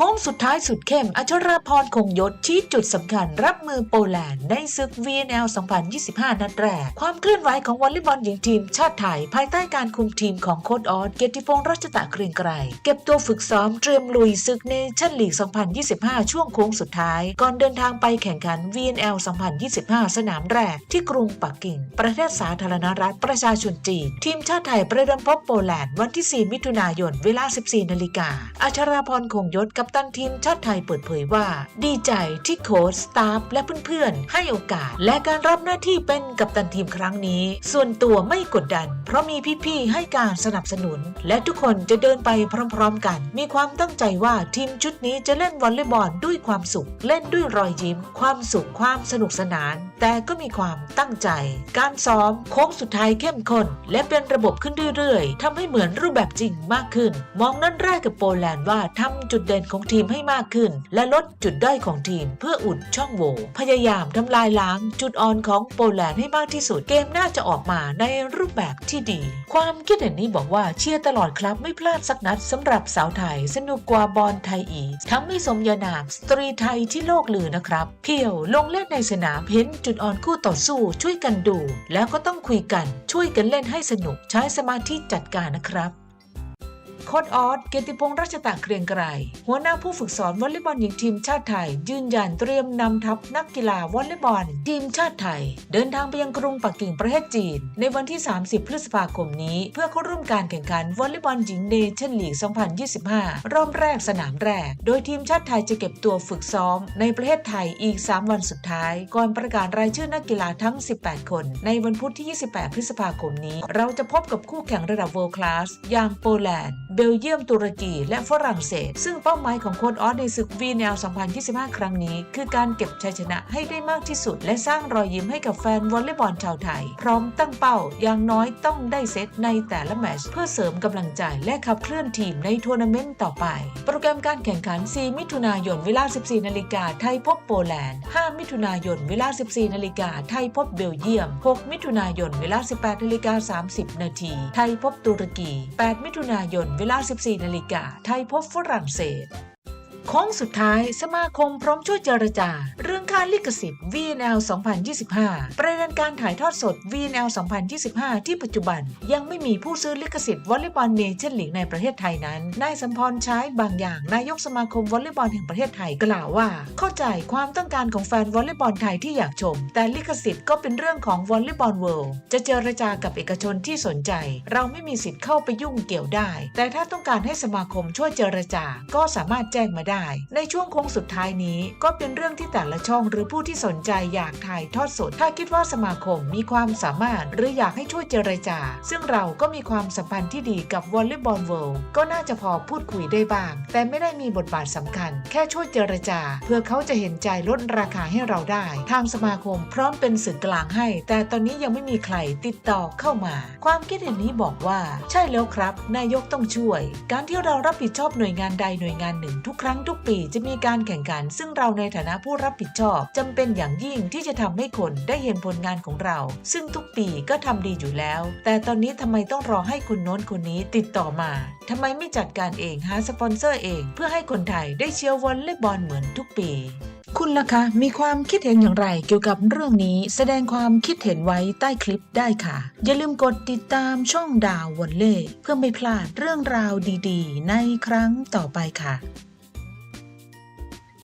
โค้งสุดท้ายสุดเข้ม อัชราพรคงยศชี้จุดสำคัญรับมือโปแลนด์ในศึก VNL 2025 นัดแรก ความเคลื่อนไหวของวอลเลย์บอลหญิงทีมชาติไทย ภายใต้การคุมทีมของโค้ดออสเกียรติพงษ์รัชตะเกรียงไกรเก็บตัวฝึกซ้อมเตรียมลุยศึกเนชั่นลีก 2025 ช่วงโค้งสุดท้าย ก่อนเดินทางไปแข่งขัน VNL 2025 สนามแรก ที่กรุงปักกิ่ง ประเทศสาธารณรัฐประชาชนจีนทีมชาติไทยประเดิมพบโปแลนด์วันที่ 4 มิถุนายนเวลา 14 นาฬิกาอัชราพรคงยศกัปตันทีมชาติไทยเปิดเผยว่า ดีใจที่โค้ชสตาฟและเพื่อนๆ ให้โอกาส และการรับหน้าที่เป็นกัปตันทีมครั้งนี้ ส่วนตัวไม่กดดัน เพราะมีพี่ๆให้การสนับสนุน และทุกคนจะเดินไปพร้อมๆกัน มีความตั้งใจว่าทีมชุดนี้จะเล่นวอลเลย์บอลด้วยความสุข เล่นด้วยรอยยิ้ม ความสุขความสนุกสนาน แต่ก็มีความตั้งใจ การซ้อมโค้งสุดท้ายเข้มข้นและเป็นระบบขึ้นเรื่อยๆทำให้เหมือนรูปแบบจริงมากขึ้น มองนั่นแรกกับโปแลนด์ว่าทำจุดเด่นของทีมให้มากขึ้น และลดจุดด้อยของทีมเพื่ออุดช่องโหว่พยายามทำลายล้างจุดอ่อนของโปแลนด์ให้มากที่สุด เกมน่าจะออกมาในรูปแบบที่ดี ความคิดเห็นนี้บอกว่าเชียร์ตลอดครับไม่พลาดสักนัดสำหรับสาวไทย สนุกกว่าบอลไทยอีกทั้งไม่สมยานามสตรีไทยที่โลกลือนะครับ เพียวลงเล่นในสนามเห็นจุดอ่อนคู่ต่อสู้ช่วยกันดู แล้วก็ต้องคุยกันช่วยกันเล่นให้สนุกใช้สมาธิจัดการนะครับ โค้ดออสเกติพงษ์รัชตะเกรียงไกรหัวหน้าผู้ฝึกสอนวอลเลย์บอลหญิงทีมชาติไทย ยืนยันเตรียมนำทัพนักกีฬาวอลเลย์บอลทีมชาติไทย เดินทางไปยังกรุงปักกิ่งประเทศจีน ในวันที่ 30 พฤษภาคมนี้ เพื่อเข้าร่วมการแข่งขันวอลเลย์บอลหญิงเนชั่นลีก 2025 รอบแรกสนามแรก โดยทีมชาติไทยจะเก็บตัวฝึกซ้อม ในประเทศไทยอีก 3 วันสุดท้าย ก่อนประกาศรายชื่อนักกีฬาทั้ง 18 คน ในวันพุธที่ 28 พฤษภาคมนี้ เราจะพบกับคู่แข่งระดับ world class อย่างโปแลนด์เบลเยียม ตุรกีและฝรั่งเศส ซึ่งเป้าหมายของโค้ดออสในศึก VNL 2025 ครั้งนี้ คือการเก็บชัยชนะให้ได้มากที่สุด และสร้างรอยยิ้มให้กับแฟนวอลเลย์บอลชาวไทย พร้อมตั้งเป้าอย่างน้อยต้องได้เซตในแต่ละแมตช์เพื่อเสริมกำลังใจและขับเคลื่อนทีมในทัวร์นาเมนต์ต่อไป โปรแกรมการแข่งขัน 4 มิถุนายนเวลา 14 นาฬิกาไทยพบโปแลนด์ 5 มิถุนายนเวลา 14 นาฬิกาไทยพบเบลเยียม 6 มิถุนายนเวลา 18 นาฬิกา 30 นาทีไทยพบตุรกี 8 มิถุนายนเวลา 14 นาฬิกา ไทยพบฝรั่งเศส โค้งสุดท้ายสมาคมพร้อมช่วยเจรจา เรื่องค่าลิขสิทธิ์ VNL 2025 ประเด็นการถ่ายทอดสด VNL 2025 ที่ปัจจุบัน ยังไม่มีผู้ซื้อลิขสิทธิ์วอลเลย์บอลเนชั่นลีกในประเทศไทยนั้น นายสัมพรใช้บางอย่าง นายกสมาคมวอลเลย์บอลแห่งประเทศไทยกล่าวว่า เข้าใจความต้องการของแฟนวอลเลย์บอลไทยที่อยากชม แต่ลิขสิทธิ์ก็เป็นเรื่องของวอลเลย์บอลเวิลด์จะเจรจากับเอกชนที่สนใจ เราไม่มีสิทธิ์เข้าไปยุ่งเกี่ยวได้ แต่ถ้าต้องการให้สมาคมช่วยเจรจาก็สามารถแจ้งมาได้ในช่วงโค้งสุดท้ายนี้ ก็เป็นเรื่องที่แต่ละช่องหรือผู้ที่สนใจอยากถ่ายทอดสด ถ้าคิดว่าสมาคมมีความสามารถ หรืออยากให้ช่วยเจรจา ซึ่งเราก็มีความสัมพันธ์ที่ดีกับวอลเลย์บอลเวิลด์ก็น่าจะพอพูดคุยได้บ้าง แต่ไม่ได้มีบทบาทสำคัญ แค่ช่วยเจรจา เพื่อเขาจะเห็นใจลดราคาให้เราได้ ทางสมาคมพร้อมเป็นสื่อกลางให้ แต่ตอนนี้ยังไม่มีใครติดต่อเข้ามา ความคิดเห็นนี้บอกว่า ใช่แล้วครับ นายกต้องช่วย การที่เรารับผิดชอบหน่วยงานใดหน่วยงานหนึ่งทุกครั้งทุกปีจะมีการแข่งขัน ซึ่งเราในฐานะผู้รับผิดชอบจำเป็นอย่างยิ่งที่จะทำให้คนได้เห็นผลงานของเรา ซึ่งทุกปีก็ทำดีอยู่แล้ว แต่ตอนนี้ทำไมต้องรอให้คนโน้นคนนี้ติดต่อมาทำไมไม่จัดการเองหาสปอนเซอร์เอง เพื่อให้คนไทยได้เชียร์วอลเลย์บอลเหมือนทุกปีคุณล่ะคะมีความคิดเห็นอย่างไรเกี่ยวกับเรื่องนี้ แสดงความคิดเห็นไว้ใต้คลิปได้ค่ะ อย่าลืมกดติดตามช่องดาววอลเล่เพื่อไม่พลาดเรื่องราวดีๆ ในครั้งต่อไปค่ะ